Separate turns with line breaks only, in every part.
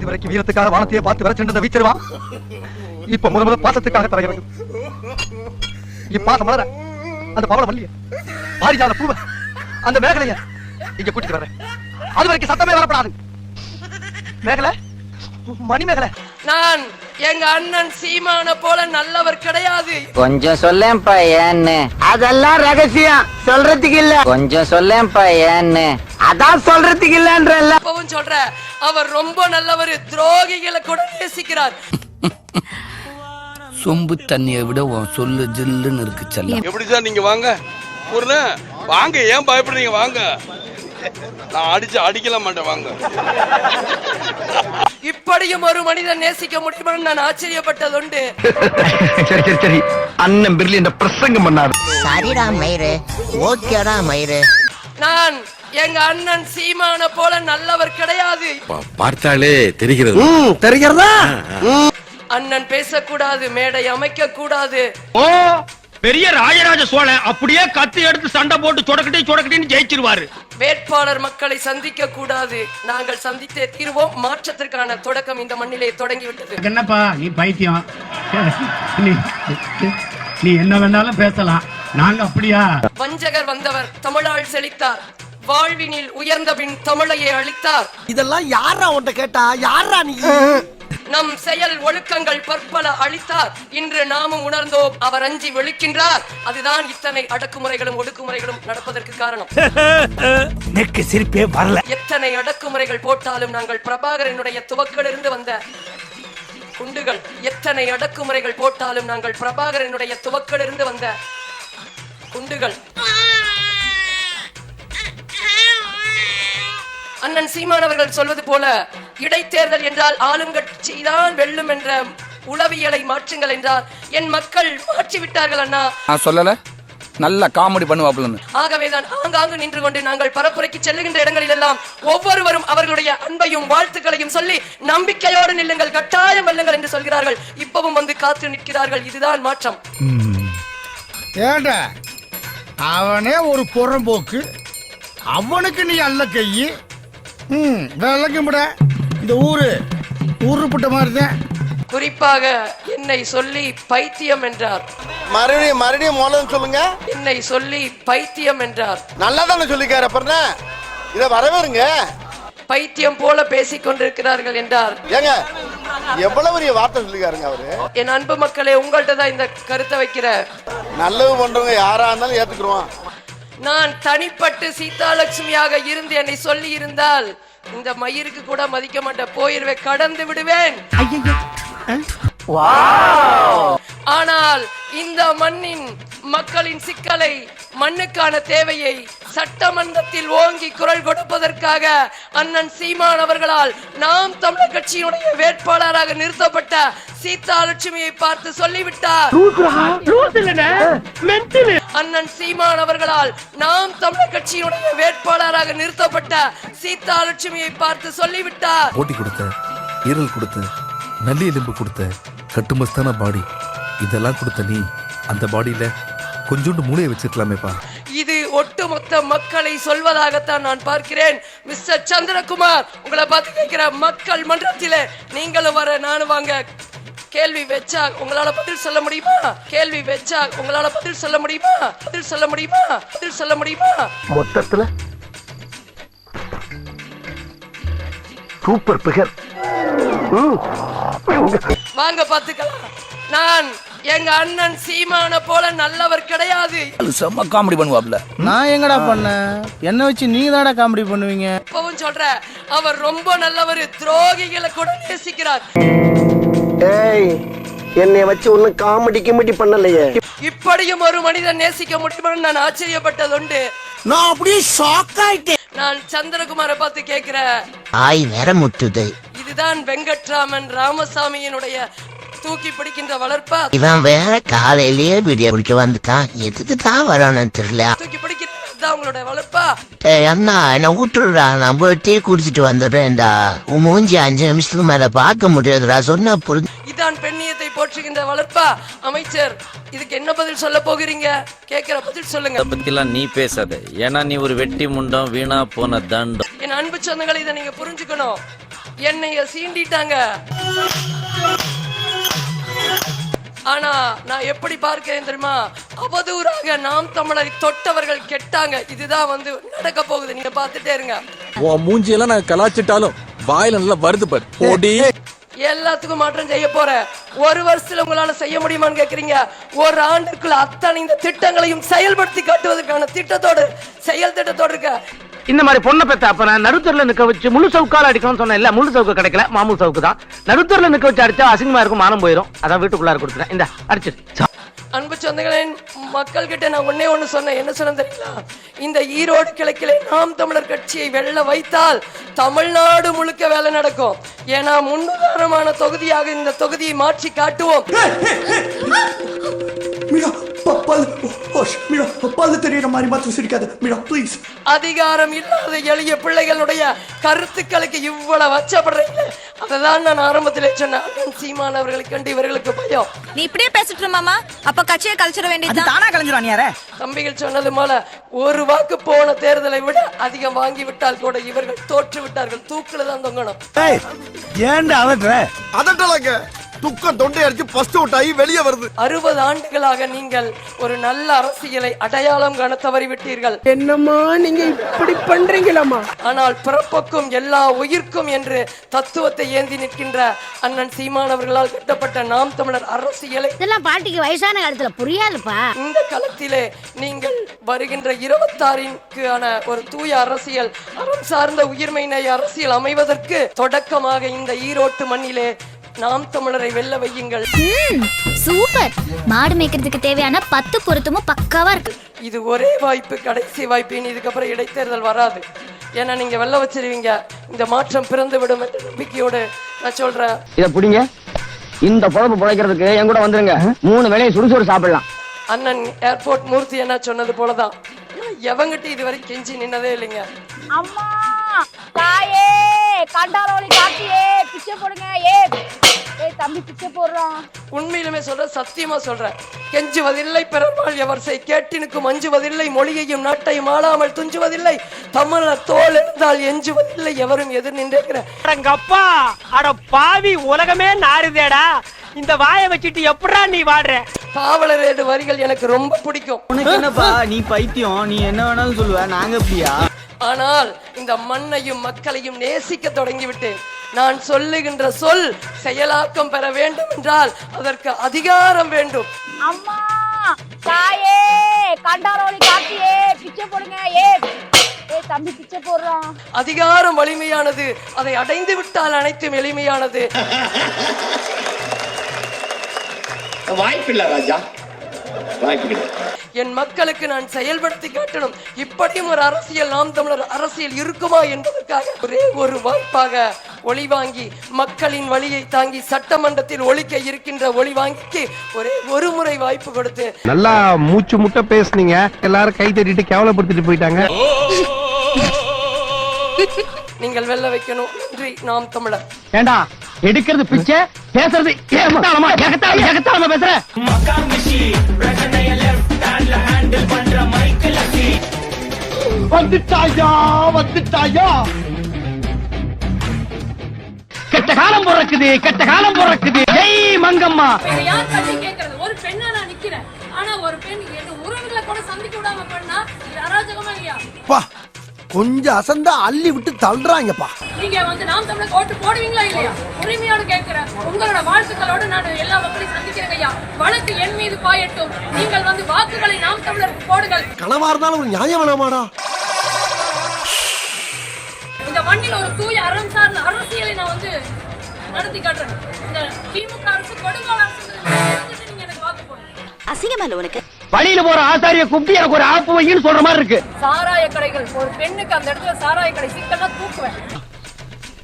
இதுவரைக்கும் வீரத்துக்காக வானத்தையே பார்த்து வர சென்ற வீச்சிருவா இப்ப முத முத பாசத்துக்காக தரகிறது இப்பாசம் மலர அந்த பவள மல்லிய பாரிஜாத பூவ அந்த மேகலைய இங்க கூட்டிட்டு வரேன் அது வரைக்கும் சத்தமே வரப்படாது. மேகலை மணி மேகலை.
நான் எங்க அண்ணன் சீமான போல நல்லவர் கிடையாது.
கொஞ்சம் சொல்லேன்ப்பா ஏன்னு.
அதெல்லாம் ரகசியம். சொல்றதுக்கு இல்ல.
கொஞ்சம் சொல்லேன்ப்பா ஏன்னு.
அதான் சொல்றதுக்கு இல்லன்றல்ல.
இப்பவும் சொல்ற அவர் ரொம்ப நல்லவர். துரோகிகளை கூட நேசிக்கிறார்.
சொம்பு தண்ணியை விட உன் சொல்லு ஜில்லுன்னு இருக்கு செல்லம்.
எப்படி சார் நீங்க வாங்க? ஒரு வாங்க ஏன் பயப்படுறீங்க? வாங்க. நான் அடிச்சு அடிக்கல மாட்டேன் வாங்க.
இப்படியும் ஒரு மனிதன் நேசிக்க முடியுமான்னு நான் ஆச்சரியப்பட்டதுண்டு
சரி சரி சரி. அண்ணன் பிர்லி இந்த பிரசங்கம் பண்ணாரு.
சரிடா மயிறு. ஓகேடா மயிறு.
நான் எங்க அண்ணன் சீமான போல நல்லவர் கிடையாது.
பார்த்தாலே தெரிகிறது.
தெரிகிறதா?
அண்ணன் பேசக்கூடாது மேடை அமைக்க கூடாது
ஓ பெரிய ராஜராஜ சோழன் அப்படியே கத்தி எடுத்து சண்டை போட்டு சொடக்கட்டி சொடக்கட்டின்னு ஜெயிச்சிருவாரு.
வேட்பாளர் மக்களை சந்திக்க கூடாது நாங்கள் சந்தித்தே தீர்வோம். மாற்றத்திற்கான தொடக்கம் இந்த மண்ணிலே தொடங்கிவிட்டது.
என்னப்பா நீ பைத்தியம். நீ நீ என்ன வேணாலும் பேசலாம். நாங்க அப்படியா?
வஞ்சகர் வந்தவர் தமிழால் செழித்தார். வாழ்வினில் உயர்ந்த பின் தமிழையே அளித்தார்.
இதெல்லாம் யாரா உன்ட்ட கேட்டா? யாரா நீ?
நம் செயல் ஒழுக்கங்கள் பற்பல அளித்தார் இன்று நாமும் உணர்ந்தோம் அவர் அஞ்சி விழிக்கின்றார். அதுதான் இத்தனை அடக்குமுறைகளும் ஒடுக்குமுறைகளும் நடப்பதற்கு காரணம்.
நெக்கு சிரிப்பே வரல.
எத்தனை அடக்குமுறைகள் போட்டாலும் நாங்கள் பிரபாகரனுடைய துவக்கிலிருந்து வந்த குண்டுகள் எத்தனை அடக்குமுறைகள் போட்டாலும் நாங்கள் பிரபாகரனுடைய துவக்கிலிருந்து வந்த குண்டுகள். அண்ணன் சீமான் அவர்கள் சொல்வது போல இடைத்தேர்தல் என்றால் ஆளுங்கட்சி தான் வெல்லும் என்ற உளவியலை மாற்றுங்கள் என்றால் என் மக்கள் மாற்றி விட்டார்கள் அண்ணா.
நான் சொல்லல. நல்ல காமெடி பண்ணுவாப்லன்னு
ஆகவேதான் ஆங்காங்கு நின்று கொண்டு நாங்கள் பரப்புரைக்கு செல்லுகின்ற இடங்களில் எல்லாம் ஒவ்வொருவரும் அவர்களுடைய அன்பையும் வாழ்த்துக்களையும் சொல்லி நம்பிக்கையோடு நில்லுங்கள் கட்டாயம் வெல்லுங்கள் என்று சொல்கிறார்கள். இப்பவும் வந்து காத்து நிற்கிறார்கள். இதுதான் மாற்றம்.
ஏண்டா? அவனே ஒரு புறம்போக்கு. அவனுக்கு நீ அல்ல கையி. ம் விளக்கும்பட இந்த ஊரு ஊருப்பட்ட மாதிரி தான்
குறிப்பாக என்னை சொல்லி பைத்தியம் என்றார்.
மறுபடியும் மறுபடியும் மூலம் சொல்லுங்க.
என்னை சொல்லி பைத்தியம் என்றார்.
நல்லா தானே சொல்லிக்காரு அப்புறம் இத வரவேறுங்க.
பைத்தியம் போல பேசிக் கொண்டிருக்கிறார்கள் என்றார்.
ஏங்க எவ்வளவு பெரிய வார்த்தை சொல்லிக்காருங்க அவரு?
என் அன்பு மக்களே உங்கள்கிட்ட தான் இந்த கருத்தை வைக்கிற
நல்லது பண்றவங்க யாரா இருந்தாலும் ஏத்துக்குருவான்.
நான் தனிப்பட்டு சீதாலட்சுமியாக இருந்து என்னை சொல்லி இருந்தால் இந்த மயிருக்கு கூட மதிக்க மாட்டேன். போயிருவேன் கடந்து விடுவேன். ஆனால் இந்த மண்ணின் மக்களின் சிக்கலை மண்ணுக்கான தேவையை சட்டமன்றத்தில் ஓங்கி குரல் கொடுப்பதற்காக அண்ணன் சீமான் அவர்களால் நாம் தமிழர் கட்சியினுடைய வேட்பாளராக நிறுத்தப்பட்ட சீதாலட்சுமியை பார்த்து சொல்லிவிட்டார். அண்ணன் சீமான் அவர்களால் நாம் தமிழர் கட்சியினுடைய வேட்பாளராக நிறுத்தப்பட்ட சீதாலட்சுமியை பார்த்து சொல்லிவிட்டார்.
போட்டி கொடுத்த ஈரல் கொடுத்த நல்லி எலும்பு கொடுத்த கட்டுமஸ்தான பாடி. இதெல்லாம் கொடுத்த நீ அந்த பாடியில கொஞ்சோண்டு மூளையை வச்சிருக்கலாமேப்பா.
இது ஒட்டுமொத்த மக்களை சொல்வதாகத்தான் நான் பார்க்கிறேன். மிஸ்டர் சந்திரகுமார் உங்களை பார்த்து கேட்கிற மக்கள் மன்றத்திலே நீங்களும் வர நானும் வாங்க. கேள்வி வச்சா உங்களால பதில் சொல்ல முடியுமா? கேள்வி வச்சா உங்களால பதில் சொல்ல முடியுமா? பதில் சொல்ல முடியுமா? பதில் சொல்ல முடியுமா?
மொத்தத்துல சூப்பர் பிகர்.
வாங்க பாத்துக்கலாம் நான் எங்க அண்ணன் சீமான போல நல்லவர் கிடையாது.
அது செம்ம காமெடி பண்ணுவாப்ல
நான் எங்கடா பண்ணேன்? என்ன வச்சு நீங்க தானடா காமெடி பண்ணுவீங்க?
இப்பவும் சொல்ற அவர் ரொம்ப நல்லவர். துரோகிகளை கூட நேசிக்கிறார்.
ஏய் என்னைய வச்சு ஒன்னும் காமெடி கிமெடி பண்ணலையே.
இப்படியும் ஒரு மனிதன் நேசிக்க முடியுமான்னு நான் ஆச்சரியப்பட்டதுண்டு.
நான் அப்படியே ஷாக் ஆயிட்டேன்.
நான் சந்திரகுமாரை பார்த்து கேட்கிறேன்.
ஆய் வேற முத்துது
இதுதான் வெங்கட்ராமன் ராமசாமியினுடைய தூக்கி பிடிக்கின்ற வளர்ப்பா.
இவன் வேற காலையிலேயே வீடியோ பிடிக்க வந்துட்டான். எதுக்கு தான் வரானு தெரியல.
தூக்கி பிடிக்கிறது தான் உங்களுடைய வளர்ப்பா?
ஏய் அண்ணா என்ன விட்டுடுடா நான் போய் டீ குடிச்சிட்டு வந்துடுறேன்டா. உன் மூஞ்சி அஞ்சு நிமிஷத்துக்கு மேல பார்க்க முடியாதுடா. சொன்னா புரிஞ்சு.
இதான் பெண்ணியத்தை போற்றுகின்ற வளர்ப்பா. அமைச்சர் இதுக்கு என்ன பதில் சொல்ல போகிறீங்க? கேட்கிற பதில் சொல்லுங்க.
பத்திலாம் நீ பேசாத. ஏன்னா நீ ஒரு வெட்டி முண்டம் வீணா போன தண்டம்.
என் அன்பு சொந்தங்களை இதை நீங்க புரிஞ்சுக்கணும். என்னைய சீண்டிட்டாங்க. ஆனா நான் எப்படி பார்க்கிறேன் தெரியுமா? அவதூறாக நாம் தமிழரை தொட்டவர்கள் கெட்டாங்க. இதுதான் வந்து நடக்க போகுது. நீங்க பார்த்துட்டே இருங்க.
உன் மூஞ்சியெல்லாம் நான் கலாச்சிட்டாலும் வாயில நல்லா வருது பாரு. போடி.
எல்லாத்துக்கும் மாற்றம் செய்ய போற. ஒரு வருஷத்துல உங்களால செய்ய முடியுமான்னு கேக்குறீங்க? ஒரு ஆண்டுக்குள்ள அத்தனை இந்த திட்டங்களையும் செயல்படுத்தி காட்டுவதற்கான திட்டத்தோடு செயல் திட்டத்தோடு இருக்க.
இந்த மாதிரி பொண்ணை பெத்த அப்ப நான் நடுத்தர்ல நிக்க வச்சு முழு சவுக்கால அடிக்கணும்னு சொன்னேன். இல்ல முழு சவுக்கு கிடைக்கல மாமூல் சவுக்கு தான். நடுத்தர்ல நிக்க வச்சு அடிச்சா அசிங்கமா இருக்கும் மானம் போயிடும் அதான் வீட்டுக்குள்ளார கொடுத்துறேன் இந்த அடிச்சிரு
அன்பு சொந்தங்களின் மக்கள் கிட்ட நான் ஒன்னே ஒண்ணு சொன்னேன். என்ன சொன்னேன் தெரியுங்களா இந்த ஈரோடு கிழக்கிலே நாம் தமிழர் கட்சியை வெல்ல வைத்தால் தமிழ்நாடு முழுக்க வேலை நடக்கும். ஏன்னா முன்னுதாரணமான தொகுதியாக இந்த தொகுதியை மாற்றி காட்டுவோம்.
பல் மீரா பல்லு தெரியற மாதிரி மாத்திரம் சிரிக்காத. மீரா ப்ளீஸ்
அதிகாரம் இல்லாத எளிய பிள்ளைகளுடைய கருத்துக்களுக்கு இவ்வளவு அச்சப்படுறீங்க அததான் நான் ஆரம்பத்திலே சொன்னேன். சீமான் அவர்களை கண்டு இவர்களுக்கு பயம்.
நீ இப்படியே பேசிட்டு மாமா. அப்ப கட்சியை கழிச்சிட வேண்டியது தானா. கலைஞ்சிரும் யார
தம்பிகள் சொன்னது போல ஒரு வாக்கு போன தேர்தலை விட அதிகம் வாங்கி விட்டால் கூட இவர்கள் தோற்று விட்டார்கள். தூக்குல தான் தொங்கணும்.
ஏன்டா அவற்ற
அதட்டலாங்க. துக்கம் தொண்டை அடிச்சு ஃபர்ஸ்ட் அவுட் ஆகி வெளியே வருது.
அறுபது ஆண்டுகளாக நீங்கள் ஒரு நல்ல அரசியலை அடையாளம் காண தவறிவிட்டீர்கள்.
என்னம்மா நீங்க இப்படி பண்றீங்களம்மா?
ஆனால் பிறப்புக்கும் எல்லா உயிர்க்கும் என்று தத்துவத்தை ஏந்தி நிற்கின்ற அண்ணன் சீமான் அவர்களால் கட்டப்பட்ட நாம் தமிழர் அரசியலை
இதெல்லாம் பாட்டிக்கு வயசான காலத்துல புரியாதுப்பா.
இந்த களத்திலே நீங்கள் வருகின்ற இருபத்தாறிற்கான ஒரு தூய அரசியல் அறம் சார்ந்த உயிர்மை அரசியல் அமைவதற்கு தொடக்கமாக இந்த ஈரோட்டு மண்ணிலே நாம் தமிழரை வெல்ல வையுங்கள்.
சூப்பர். மாடு மேய்க்கிறதுக்கு தேவையான பத்து பொருத்தமும் பக்காவா இருக்கு.
இது ஒரே வாய்ப்பு கடைசி வாய்ப்பு. இனி இதுக்கப்புறம் இடைத்தேர்தல் வராது. ஏன்னா நீங்க வெல்ல வச்சிருவீங்க. இந்த மாற்றம் பிறந்து விடும் என்ற நம்பிக்கையோடு நான் சொல்றேன்.
இத புடிங்க. இந்த பொழப்பு பிழைக்கிறதுக்கு என் கூட வந்துருங்க. மூணு வேளையும் சுறுசுறு சாப்பிடலாம்.
அண்ணன் ஏர்போர்ட் மூர்த்தி என்ன சொன்னது போலதான். எவங்கிட்ட இதுவரை கெஞ்சி நின்னதே இல்லைங்க.
அம்மா! கண்டாரோலி காட்டியே பிச்சை போடுங்க ஏ. ஏய் தம்பி பிச்சை போடுறான்.
உண்மையிலுமே சொல்றேன் சத்தியமா சொல்றேன் கெஞ்சுவதில்லை பிறர்பால் எவர் செய் கேட்டினுக்கும் அஞ்சுவதில்லை மொழியையும் நாட்டையும் ஆளாமல் துஞ்சுவதில்லை. தமிழர் தோல் இருந்தால் எஞ்சுவதில்லை எவரும் எதிர் நின்றேங்கிற
அடங்கப்பா அட பாவி உலகமே நாறுதேடா. இந்த வாயை வச்சுட்டு எப்படா நீ வாடுற
பாவலர் ஏடு வரிகள் எனக்கு ரொம்ப பிடிக்கும்.
உனக்கு என்னப்பா நீ பைத்தியம் நீ என்ன வேணாலும் சொல்லுவ நாங்க அப்படியா
ஆனால் இந்த மண்ணையும் மக்களையும் நேசிக்க தொடங்கிவிட்டேன். நான் சொல்லுகின்ற சொல் செயலாக்கம் பெற வேண்டும் என்றால் அதற்கு அதிகாரம் வேண்டும்.
அம்மா தாயே கண்டாரோலி காட்டியே பிச்சை போடுங்க ஏ. ஏய் தம்பி பிச்சை போடுறான்
அதிகாரம் வலிமையானது அதை அடைந்து விட்டால் அனைத்தும் எளிமையானது.
வாய்ப்பில்லை ராஜா.
என் மக்களுக்கு நான் செயல்படுத்தி காட்டணும். இப்படியும் ஒரு அரசியல் நாம் தமிழர் அரசியல் இருக்குமா என்பதற்காக ஒரே ஒரு வாய்ப்பாக ஒளி வாங்கி மக்களின் வழியை தாங்கி சட்டமன்றத்தில் ஒழிக்க இருக்கின்ற ஒளி வாங்கிக்கு ஒரே ஒரு முறை வாய்ப்பு கொடுத்து.
நல்லா மூச்சு முட்டை பேசுனீங்க. எல்லாரும் கை தட்டிட்டு கேவலப்படுத்திட்டு போயிட்டாங்க.
நீங்கள் வெல்ல வைக்கணும். நன்றி நாம் தமிழர்.
ஏண்டா எடுக்கிறது பிச்சை பேசுறது ஏகத்தாளமா ஏகத்தாளமா ஏகத்தாளமா பேசுற? வந்துட்டாயா? வந்துட்டாயா? கெட்ட காலம் பிறக்குது கெட்ட காலம் பிறக்குது. ஜெய் மங்கம்மா.
யார் கட்டி கேக்குறது? ஒரு பெண்ணா நான் நிக்கிறேன். ஆனா ஒரு பெண் என் உறவுகளை கூட சந்திக்க விடாம பண்ணா இது அராஜகமா இல்லையா?
கொஞ்சம் அசந்தா அள்ளி விட்டு தள்ளுறாங்கப்பா.
நீங்க வந்து நாம் தமிழர் ஓட்டு போடுவீங்களா இல்லையா? உரிமையோடு கேட்கிறேன். உங்களோட வாழ்த்துக்களோட நான் எல்லா மக்களையும் சந்திக்கிறேன் ஐயா. வழக்கு என் மீது பாயட்டும். நீங்கள் வந்து வாக்குகளை நாம் தமிழருக்கு போடுங்கள்.
கனவா இருந்தாலும் ஒரு நியாயம் வேணாமாடா.
மண்ணில் ஒரு தூய அறம் சார்ந்த அரசியலை நான் வந்து நடத்தி காட்டுறேன். இந்த திமுக அரசு கொடுங்கோல் அரசு நீங்க எனக்கு வாக்கு போடுங்க
அசிங்கமா இல்ல உனக்கு?
வழியில போற ஆசாரிய கூப்பிட்டு எனக்கு ஒரு ஆப்பு வைன்னு சொல்ற மாதிரி இருக்கு.
சாராய கடைகள் ஒரு பெண்ணுக்கு அந்த இடத்துல சாராய கடை சிக்கல்னா தூக்குவேன்.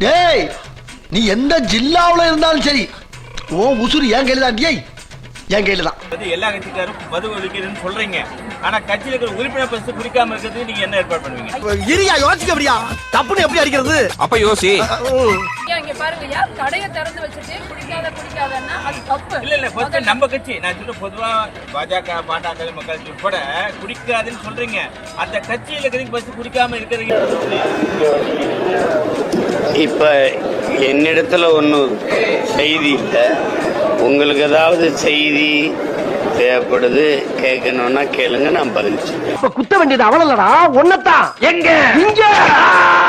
டேய் நீ எந்த ஜில்லாவுல இருந்தாலும் சரி ஓ உசுறு என் கையில தான் டேய் என் கையில தான்.
எல்லா கட்சிக்காரும் ஒழிக்கிறதுன்னு சொல்றீங்க. ஆனா கட்சியில இருக்கிற உறுப்பினர் பரிசு குடிக்காம இருக்கிறதுக்கு நீங்க என்ன ஏற்பாடு பண்ணுவீங்க?
இரியா யோசிக்க அப்படியா? தப்புன்னு எப்படி அடிக்கிறது?
அப்ப யோசி.
இங்க பாருங்க யார் கடையை திறந்து வச்சுட்டு குடிக்காத குடிக்காதன்னா அது தப்பு.
இல்ல இல்ல first நம்ம கட்சி. நான் சொல்ற பொதுவா பாஜக பாட்டாக்கள் மக்கள் உட்பட குடிக்காதுன்னு சொல்றீங்க. அந்த கட்சியில இருக்கிறது பஸ் குடிக்காம இருக்கிறது
இப்ப
என்னிடத்துல ஒன்றும் செய்தி இல்லை. உங்களுக்கு ஏதாவது செய்தி தேவைப்படுது கேட்கணும்னா கேளுங்க நான் பதில்.
இப்ப குத்த வேண்டியது அவளல்லடா ஒன்னதான் எங்க? இங்க.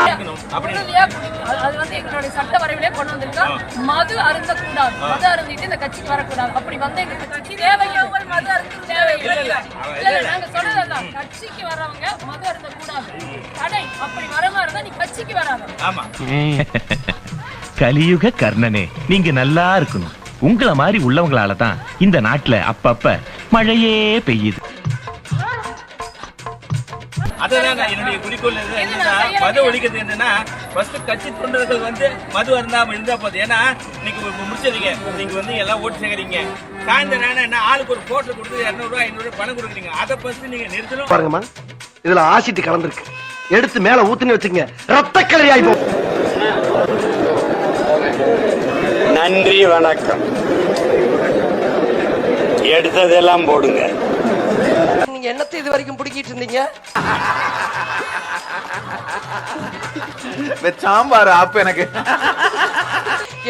அது- அது வந்து எங்களுடைய சட்ட வரைவிலே கொண்டு வந்திருக்கோம் மது அருந்த கூடாது மது அருந்திட்டு இந்த கட்சிக்கு வரக்கூடாது. அப்படி வந்து எங்க கட்சிக்கு தேவையவங்க மது அருந்து தேவையில்லை. இல்ல இல்ல. நாங்க சொல்றதுதான் கட்சிக்கு வர்றவங்க மது அருந்த கூடாது தடை. அப்படி வர மாதிரி இருந்தா நீ கட்சிக்கு வராத.
கலியுக கர்ணனே நீங்க நல்லா இருக்கணும். உங்கள மாதிரி உள்ளவங்களால தான் இந்த நாட்டுல அப்பப்ப மழையே பெய்யுது.
அதுதான் நான் என்னுடைய குறிக்கோள் என்னன்னா மது ஒழிக்கிறது என்னன்னா ஃபர்ஸ்ட் கட்சி தொண்டர்கள் வந்து மது அருந்தாம இருந்தா போதும். ஏன்னா இப்ப முடிச்சிருக்கீங்க. நீங்க வந்து எல்லாம் ஓட்டு சேகரிங்க சாயந்தரம் என்ன ஆளுக்கு ஒரு போட்டோ கொடுத்து இரநூறுவா ஐநூறு பணம் கொடுக்குறீங்க. அதை ஃபர்ஸ்ட் நீங்க நிறுத்தணும்.
பாருங்கம்மா இதுல ஆசிட் கலந்துருக்கு. எடுத்து மேல ஊத்துன்னு வச்சுக்கங்க. ரத்த கலரி போகும்
நன்றி வணக்கம். எடுத்ததெல்லாம் போடுங்க.
நீங்க என்னத்தை இது வரைக்கும் பிடிக்கிட்டு இருந்தீங்க?
சாம்பார் அப்ப எனக்கு.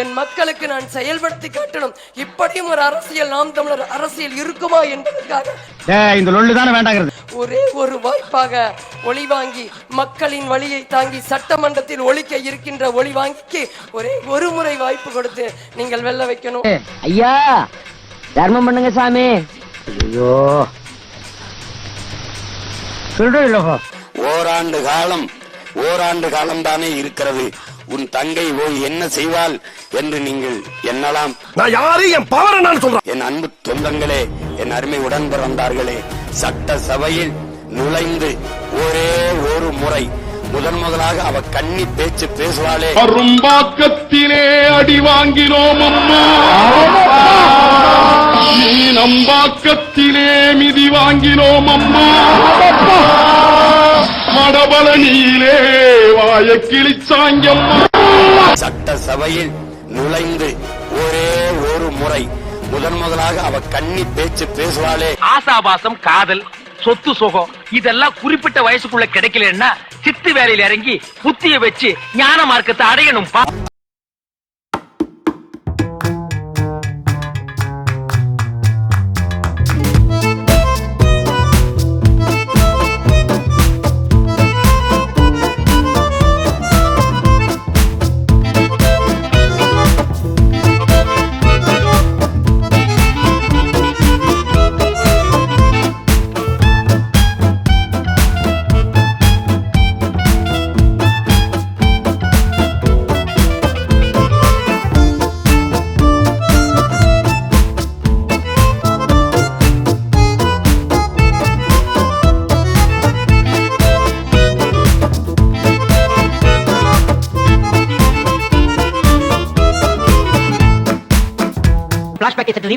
என் மக்களுக்கு நான் செயல்படுத்தி காட்டணும். இப்படியும் ஒரு அரசியல் நாம் தமிழர் அரசியல் இருக்குமா என்பதற்காக
இந்த லொள்ளு தானே வேண்டாங்கிறது.
ஒரே ஒரு வாய்ப்பாக ஒளி வாங்கி மக்களின் வழியை தாங்கி சட்டமன்றத்தில் ஒழிக்க இருக்கின்ற ஒளி வாங்கிக்கு ஒரே ஒரு முறை வாய்ப்பு கொடுத்து நீங்கள் வெல்ல வைக்கணும்.
ஐயா தர்மம் பண்ணுங்க சாமி. ஐயோ. சொல்றோம்
ஓராண்டு காலம் ஓராண்டு காலம் தானே இருக்கிறது. உன் தங்கை ஓய் என்ன செய்வாள் என்று நீங்கள் எண்ணலாம்.
நான் யாரு என் பவர் நான் சொல்றேன்.
என் அன்பு சொந்தங்களே என் அருமை உடன் பிறந்தார்களே சட்ட சபையில் நுழைந்து ஒரே ஒரு முறை முதன் முதலாக அவ கன்னி பேச்சு பேசுவாளே.
அரும்பாக்கத்திலே அடி வாங்கினோம் அம்மா. நீ நம்பாக்கத்திலே மிதி வாங்கினோம் அம்மா. மடபலனியிலே வாய கிழிச்சாங்கம்மா.
சட்ட சபையில் நுழைந்து ஒரே ஒரு முறை முதன் முதலாக அவ கண்ணி பேச்சு பேசுவாளே.
ஆசாபாசம் காதல் சொத்து சுகம் இதெல்லாம் குறிப்பிட்ட வயசுக்குள்ள கிடைக்கலன்னா சித்து வேலையில இறங்கி புத்திய வச்சு ஞான மார்க்கத்தை அடையணும்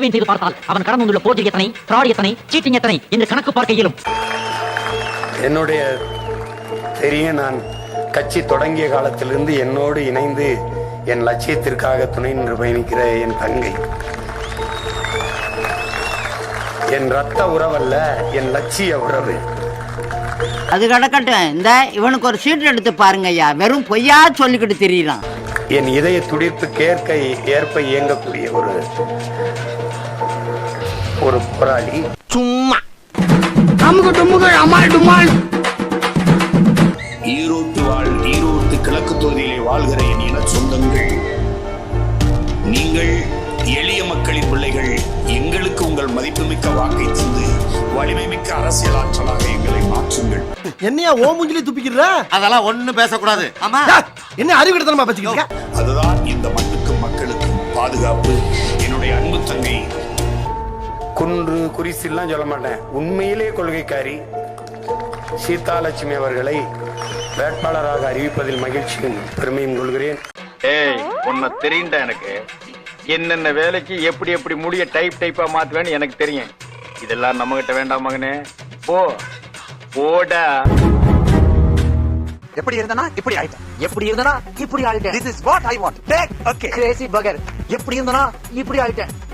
பா
பிளாஷ்பேக்கை சற்று ரீவைன் செய்து பார்த்தால் அவன் கடந்து வந்துள்ள போர்ஜரி எத்தனை ஃப்ராட் எத்தனை சீட்டிங் எத்தனை என்று கணக்கு பார்க்க இயலும்.
என்னுடைய தெரியும் நான் கட்சி தொடங்கிய காலத்திலிருந்து என்னோடு இணைந்து என் லட்சியத்திற்காக துணை நின்று பயணிக்கிற என் தங்கை. என் ரத்த உறவல்ல என் லட்சிய உறவு.
அது கிடக்கட்டும். இந்த இவனுக்கு ஒரு சீட் எடுத்து பாருங்க ஐயா. வெறும் பொய்யா சொல்லிக்கிட்டு தெரியலாம்
என் இதய துடிப்புக்கு ஏற்க ஏற்ப இயங்கக்கூடிய ஒரு ஒரு போராளி.
சும்மா.
ஈரோட்டு வாழ் ஈரோட்டு கிழக்கு தொகுதியிலே வாழ்கிற என் இன சொந்தங்கள். நீங்கள் எளிய மக்களின் பிள்ளைகள் எங்களுக்கு உங்கள் மதிப்புமிக்க வாக்கை தந்து வலிமை மிக்க அரசியல் ஆற்றலாக எங்களை மாற்றுங்கள்.
என்னையா ஓ மூஞ்சிலே துப்பிக்கிற?
அதெல்லாம் ஒண்ணு பேசக்கூடாது. ஆமா.
என்ன அறிவிடத்தனமா பேசிக்கிட்டு இருக்க?
அதுதான் இந்த மண்ணுக்கும் மக்களுக்கும் பாதுகாப்பு. என்னுடைய அன்பு தங்கை குன்று குறிசில்லாம் சொல்ல மாட்டேன். உண்மையிலே கொள்கைக்காரி சீதாலட்சுமி அவர்களை வேட்பாளராக அறிவிப்பதில் மகிழ்ச்சியும் பெருமையும் கொள்கிறேன்.
ஏய் உன்னை தெரியும்டா எனக்கு? என்னென்ன வேலைக்கு எப்படி எப்படி முடிய டைப் டைப்பா மாத்துவேன்னு எனக்கு தெரியும். இதெல்லாம் நம்ம கிட்ட வேண்டாம் மகனே. போ. போடா.
எப்படி இருந்தனா இப்படி ஆயிட்டேன். எப்படி இருந்தனா இப்படி ஆயிட்டேன். This is what I want take okay crazy பகர் எப்படி இருந்தனா இப்படி ஆயிட்டேன்.